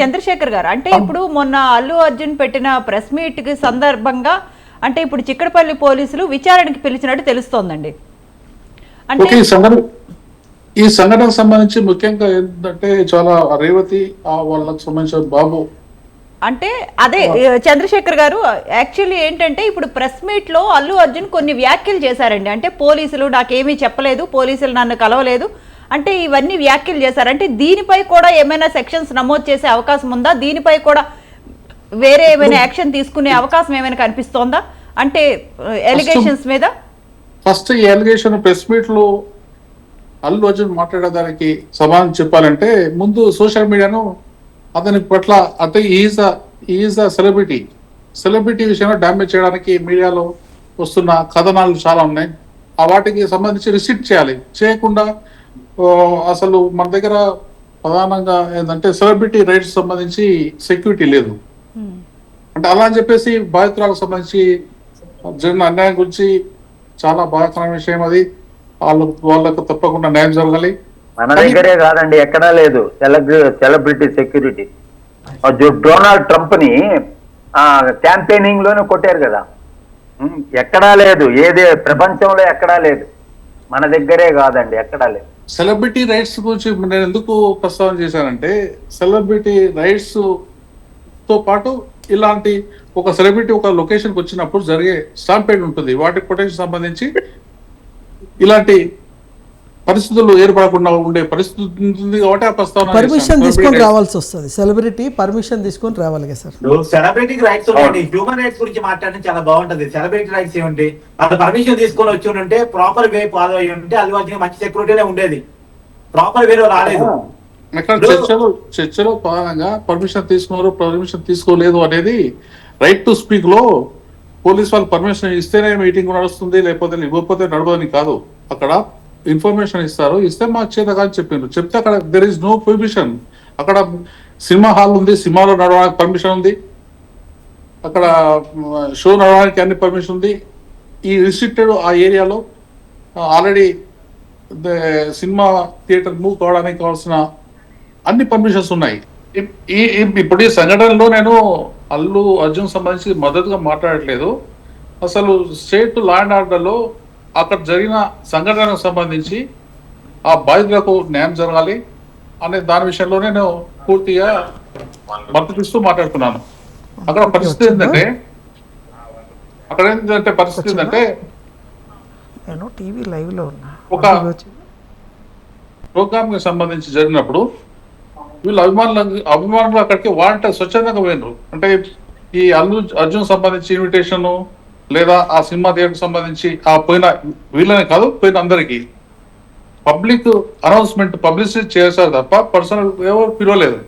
చంద్రశేఖర్ గారు అంటే ఇప్పుడు మొన్న అల్లు అర్జున్ పెట్టిన ప్రెస్ మీట్కి సందర్భంగా అంటే ఇప్పుడు చిక్కడపల్లి పోలీసులు విచారణకి పిలిచినట్టు తెలుస్తోందండి. అంటే ఈ సంఘటన ఈ సంఘటనకు సంబంధించి ముఖ్యంగా ఏంటంటే చాలా రేవతి వాళ్ళకి సంబంధించిన బాబు. అంటే అదే చంద్రశేఖర్ గారు యాక్చువల్లీ ఏంటంటే ఇప్పుడు ప్రెస్ మీట్లో అల్లు అర్జున్ కొన్ని వ్యాఖ్యలు చేశారండి. అంటే పోలీసులు నాకేమీ చెప్పలేదు పోలీసులు నన్ను కలవలేదు అంటే ఇవన్నీ వ్యాఖ్యలు చేశారు. అంటే దీనిపై కూడా ఏమైనా సెక్షన్స్ నమోదు చేసే అవకాశం ఉందా? దీనిపై కూడా వేరే ఏమైనా యాక్షన్ తీసుకునే అవకాశం ఏమైనా కనిపిస్తోందా? అంటే ఎలిగేషన్స్ మీద? ఫస్ట్ ఈ అలిగేషన్ ప్రెస్ మీట్లో అల్లు అర్జున్ మాట్లాడేదానికి సమాధానం చెప్పాలంటే ముందు సోషల్ మీడియాను అతని పట్ల అంటే is is a celebrity celebrity విషయంలో డ్యామేజ్ చేయడానికి మీడియాలో వస్తున్న కథనాలు చాలా ఉన్నాయి. ఆ వాటికి సంబంధించి రిసిప్ట్ చేయాలి. చేయకుండా అసలు మన దగ్గర ప్రధానంగా ఏంటంటే సెలబ్రిటీ రైట్స్ సంబంధించి సెక్యూరిటీ లేదు. అంటే అలా అని చెప్పేసి బాధితురాలకు సంబంధించి జరిగిన అన్యాయం గురించి చాలా బాధాకరమైన విషయం అది. వాళ్ళు వాళ్ళకు తప్పకుండా న్యాయం జరగాలి. మన దగ్గరే కాదండి ఎక్కడా లేదు. Celebrity celebrity security. ఆ జో- డొనాల్డ్ ట్రంప్ని క్యాంపెయినింగ్లోనే కొట్టారు కదా. ఎక్కడా లేదు. ఏదే ప్రపంచంలో ఎక్కడా లేదు. మన దగ్గరే కాదండి ఎక్కడా లేదు. సెలబ్రిటీ రైట్స్ గురించి నేను ఎందుకు ప్రస్తావన చేశానంటే సెలబ్రిటీ రైట్స్తో పాటు ఇలాంటి ఒక సెలబ్రిటీ ఒక లొకేషన్కి వచ్చినప్పుడు జరిగే స్టాంపేడ్ ఉంటుంది. వాటి ప్రొటెక్షన్ సంబంధించి ఇలాంటి పరిస్థితులు ఏర్పడకుండా ఉండే పరిస్థితి ఉంటుంది కాబట్టి ఆ ప్రస్తావన పర్మిషన్. తీసుకొని Celebrity rights. రావాల్సి వస్తుంది. సెలబ్రిటీ పర్మిషన్ తీసుకొని రావాలి కదా సార్? సెలబ్రిటీకి రైట్స్ ఉన్నాయండి హ్యూమన్ రైట్స్ గురించి మాట్లాడడం చాలా బాగుంటది. సెలబ్రిటీ రైట్స్ ఏమిటి వాళ్ళు పర్మిషన్ తీసుకొని వచ్చి ఉంటే ప్రాపర్ వే ఫాలో అయ్యి ఉంటే అల్లు అర్జున్ మంచి సెక్యూరిటీనే ఉండేది. ప్రాపర్ వేలో రాలేదు. అక్కడ చర్చలు చర్చలో ప్రధానంగా పర్మిషన్ తీసుకున్నారు పర్మిషన్ తీసుకోలేదు అనేది రైట్ టు స్పీక్లో పోలీస్ వాళ్ళు పర్మిషన్ ఇస్తేనే మీటింగ్ నడుస్తుంది లేకపోతే ఇవ్వకపోతే నడవదని కాదు. అక్కడ ఇన్ఫర్మేషన్ ఇస్తారు ఇస్తే మాకు చేత కానీ చెప్పిండ్రు. చెప్తే అక్కడ దెర్ ఇస్ నో పర్మిషన్ అక్కడ సినిమా హాల్ ఉంది సినిమాలో నడవడానికి పర్మిషన్ ఉంది. అక్కడ షో నడవడానికి అన్ని పర్మిషన్ ఉంది. ఈ రిస్ట్రిక్టెడ్ ఆ ఏరియాలో ఆల్రెడీ సినిమా థియేటర్ మూవ్ కావడానికి కావాల్సిన అన్ని పర్మిషన్స్ ఉన్నాయి. ఈ ఇప్పుడు ఈ సంఘటనలో నేను అల్లు అర్జున్ సంబంధించి మద్దతుగా మాట్లాడట్లేదు. అసలు స్టేట్ ల్యాండ్ ఆర్డర్లో అక్కడ జరిగిన సంఘటనకు సంబంధించి ఆ బాధితులకు న్యాయం జరగాలి అనే దాని విషయంలో నేను పూర్తిగా మద్దతిస్తూ మాట్లాడుతున్నాను. అక్కడ పరిస్థితి ఏంటంటే అక్కడ ఏంటంటే పరిస్థితి ఏంటంటే నేను టీవీ లైవ్లో ఉన్నా. ఒక ప్రోగ్రామ్కి సంబంధించి జరిగినప్పుడు వీళ్ళు అభిమానులు అభిమానులు అక్కడికి వాంట స్వచ్ఛందంగా పోయినరు. అంటే ఈ అల్లు అర్జున్ సంబంధించి ఇన్విటేషన్ లేదా ఆ సినిమా థియేటర్ సంబంధించి ఆ పోయిన వీళ్ళని కాదు పోయిన అందరికి. పబ్లిక్ అనౌన్స్మెంట్ పబ్లిసిటీ చేశారు తప్ప పర్సనల్ ఎవరు పిలవలేదు.